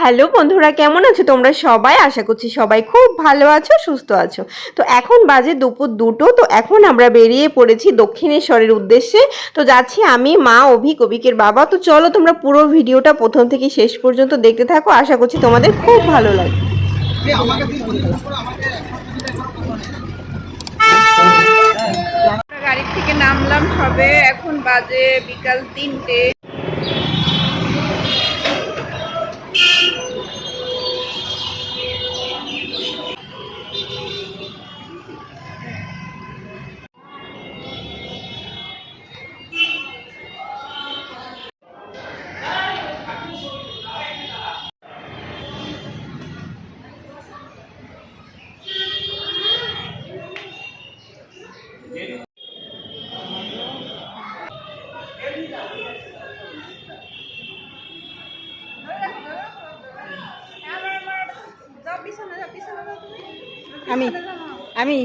Hello বন্ধুরা, কেমন আছো? তোমরা সবাই? আশা করছি সবাই খুব ভালো আছো, সুস্থ আছো। তো এখন বাজে দুপুর দুটো, তো এখন আমরা বেরিয়ে পড়েছি দক্ষিণেশ্বরের উদ্দেশ্যে। তো যাচ্ছি আমি, মা অভিক অভিকের বাবা। তো চলো তোমরা পুরো ভিডিওটা প্রথম থেকে শেষ পর্যন্ত দেখতে থাকো। আশা করছি তোমাদের খুব ভালো লাগবে। গাড়ি থেকে নামলাম সবে, এখন বাজে বিকাল তিনটে। আমি আমি।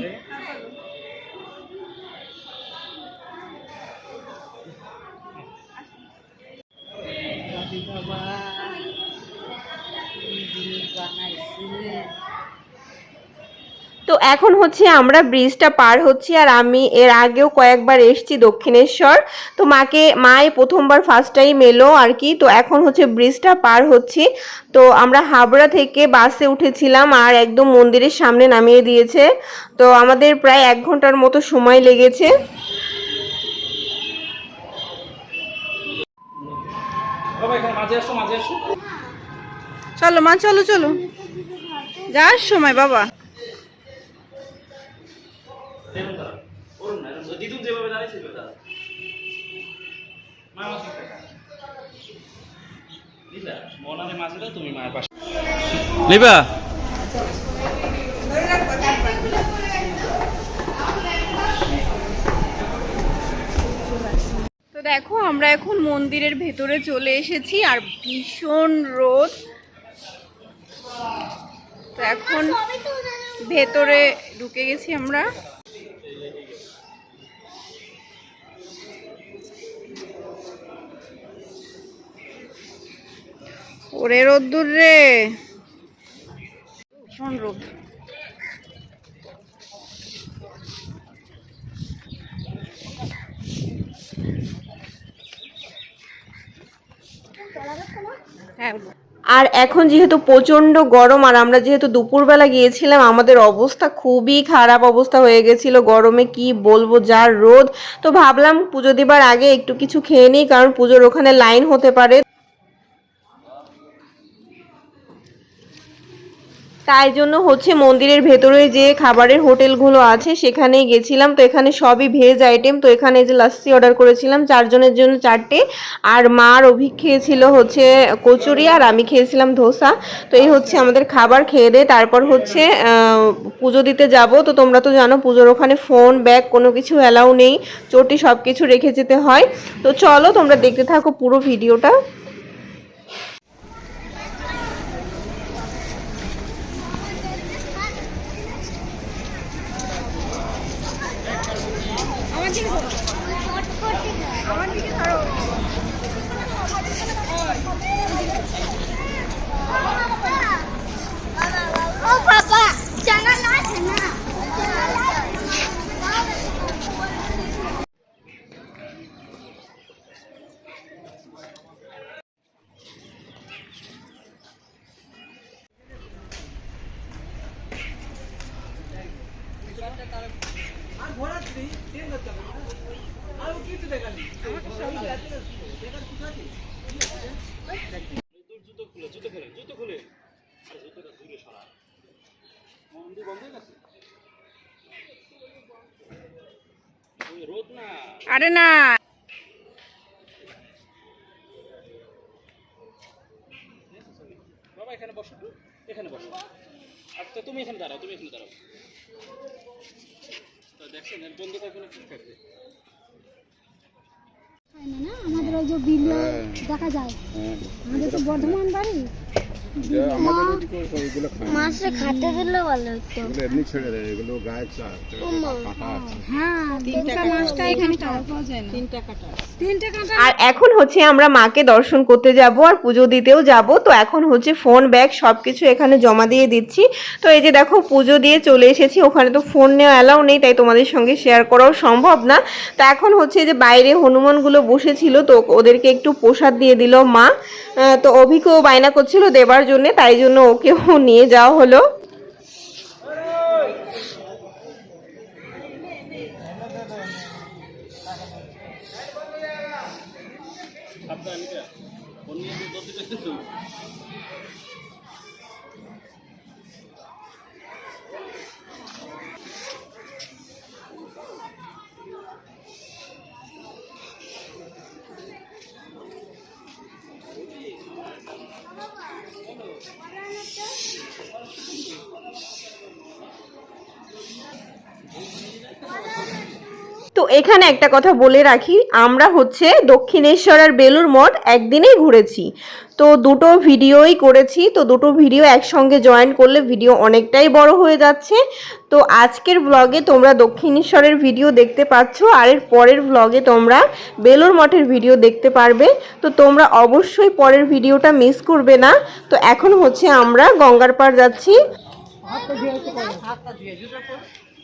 এখন হচ্ছে আমরা ব্রিজটা পার হচ্ছি আর আমি এর আগেও কয়েকবার এসেছি দক্ষিণেশ্বর। তো মাকে মায়ে প্রথমবার ফার্স্ট টাইম এলো আর কি। তো এখন হচ্ছে ব্রিজটা পার হচ্ছি। তো আমরা হাবড়া থেকে বাসে উঠেছিলাম আর একদম মন্দিরের সামনে নামিয়ে দিয়েছে। তো আমাদের প্রায় এক ঘণ্টার মতো সময় লেগেছে। চলো মা চলো চলো। যার সময় বাবা। দেখুন তারা করুন না দিদুন যেভাবে দাঁড়িয়েছে সেভাবে দাঁড়ান মা আমার সঙ্গে মনারে মাঝে দাও তুমি মায়ের পাশে। লিবা তো দেখো আমরা এখন মন্দিরের ভেতরে চলে এসেছি আর ভীষণ রোদ। তো এখন ভেতরে ঢুকে গেছি আমরা। ওরে রোদ্দুর রে। ভীষণ রোদ। হ্যাঁ আর এখন যেহেতু প্রচণ্ড গরম আর আমরা যেহেতু দুপুরবেলা গিয়েছিলাম আমাদের অবস্থা খুবই খারাপ অবস্থা হয়ে গেছিল গরমে কি বলব যার রোদ। তো ভাবলাম পুজো দিবার আগে একটু কিছু খেয়ে নিই কারণ পুজোর ওখানে লাইন হতে পারে তাই জন্য হচ্ছে মন্দিরের ভেতরে যে খাবারের হোটেলগুলো আছে সেখানে গেছিলাম। তো এখানে সবই ভেজ আইটেম তো এখানে যে লাস্সি অর্ডার করেছিলাম, চারজনের জন্য চারটে। আর মার অভিক খেয়েছিল হচ্ছে কচুরি আর আমি খেয়েছিলাম ধোসা। তো এই হচ্ছে আমাদের খাবার খেয়ে দে তারপর হচ্ছে পুজো দিতে যাব। তো তোমরা তো জানো, পুজোর ওখানে ফোন ব্যাগ কোনো কিছু অ্যালাউ নেই। চটি সব কিছু রেখে যেতে হয়। তো চলো তোমরা দেখতে থাকো পুরো ভিডিওটা ও বাবা জানা না আছে না জুতো খুলে জুতো খুলে জুতো খুলে আরে জুতোটা দূরে সরা মন্দির বন্ধ হয়ে গেছে ওই রোদ না আরে না। বাবা এখানে বসো তো। এখানে বসো। আচ্ছা তুমি এখানে দাঁড়াও তুমি এখানে দাঁড়াও। তো দেখছেন এর বন্ধ থাকবে না ঠিক থাকবে। হয় না না? আমাদের ওই যে বিল দেখা যায়। আমাদের তো বর্ধমান বাড়ি। মাসে খাতে দিলে ভালো হতো। এমনি ছেড়ে দেয় এগুলো গায়ে হ্যাঁ আর এখন হচ্ছে আমরা মাকে দর্শন করতে যাব আর পুজো দিতেও যাব। তো এখন হচ্ছে ফোন ব্যাগ সব কিছু এখানে জমা দিয়ে দিচ্ছি। তো এই যে দেখো পুজো দিয়ে চলে এসেছি। ওখানে তো ফোন নেওয়া অ্যালাউ নেই তাই তোমাদের সঙ্গে শেয়ার করাও সম্ভব না। তো এখন হচ্ছে যে বাইরে হনুমানগুলো বসেছিল তো ওদেরকে একটু প্রসাদ দিয়ে দিল মা। তো অভিকেও বায়না করছিল দেবার জন্য তাই জন্য ওকেও নিয়ে যাওয়া হলো। এখানে একটা কথা বলে রাখি, আমরা হচ্ছে দক্ষিণেশ্বর আর বেলুর মঠ একদিনেই ঘুরেছি। তো দুটো ভিডিওই করেছি, তো দুটো ভিডিও একসঙ্গে জয়েন করলে ভিডিও অনেকটাই বড় হয়ে যাচ্ছে। তো আজকের ব্লগে তোমরা দক্ষিণেশ্বরের ভিডিও দেখতে পাচ্ছ, আর এর পরের ব্লগে তোমরা বেলুর মঠের ভিডিও দেখতে পারবে। তো তোমরা অবশ্যই পরের ভিডিওটা মিস করবে না। তো এখন হচ্ছে আমরা গঙ্গার পাড় যাচ্ছি।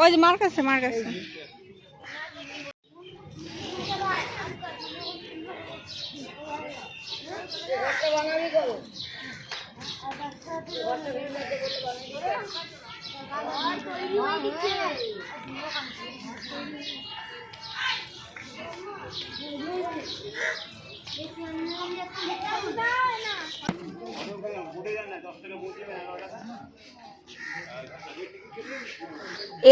ওই যে মার কাছে মার কাছে। দশ টাকা বলছি এগারো টাকা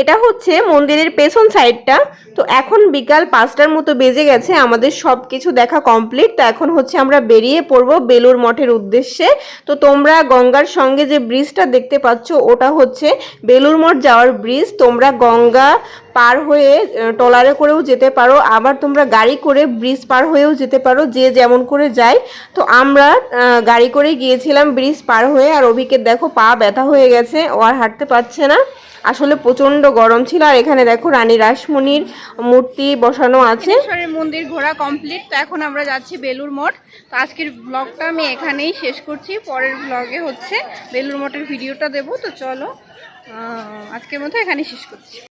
এটা হচ্ছে মন্দিরের পেছন সাইডটা। তো এখন বিকাল পাঁচটার মতো বেজে গেছে আমাদের সব কিছু দেখা কমপ্লিট। তো এখন হচ্ছে আমরা বেরিয়ে পড়ব বেলুর মঠের উদ্দেশ্যে। তো তোমরা গঙ্গার সঙ্গে যে ব্রিজটা দেখতে পাচ্ছ ওটা হচ্ছে বেলুর মঠ যাওয়ার ব্রিজ। তোমরা গঙ্গা পার হয়ে আহ, ট্রলারে করেও যেতে পারো আবার তোমরা গাড়ি করে ব্রিজ পার হয়েও যেতে পারো যে যেমন করে যায়। তো আমরা গাড়ি করে গিয়েছিলাম ব্রিজ পার হয়ে আর অভিকে দেখো পা ব্যথা হয়ে গেছে। ও আর হাঁটতে পারছে না। আসলে প্রচণ্ড গরম ছিল। আর এখানে দেখো রানী রাসমণির মূর্তি বসানো আছে। মন্দির ঘোরা কমপ্লিট তো এখন আমরা যাচ্ছি বেলুর মঠ। তো আজকের ব্লগটা আমি এখানেই শেষ করছি। পরের ব্লগে হচ্ছে বেলুর মঠের ভিডিওটা দেবো। তো চলো আজকের মতো এখানেই শেষ করছি।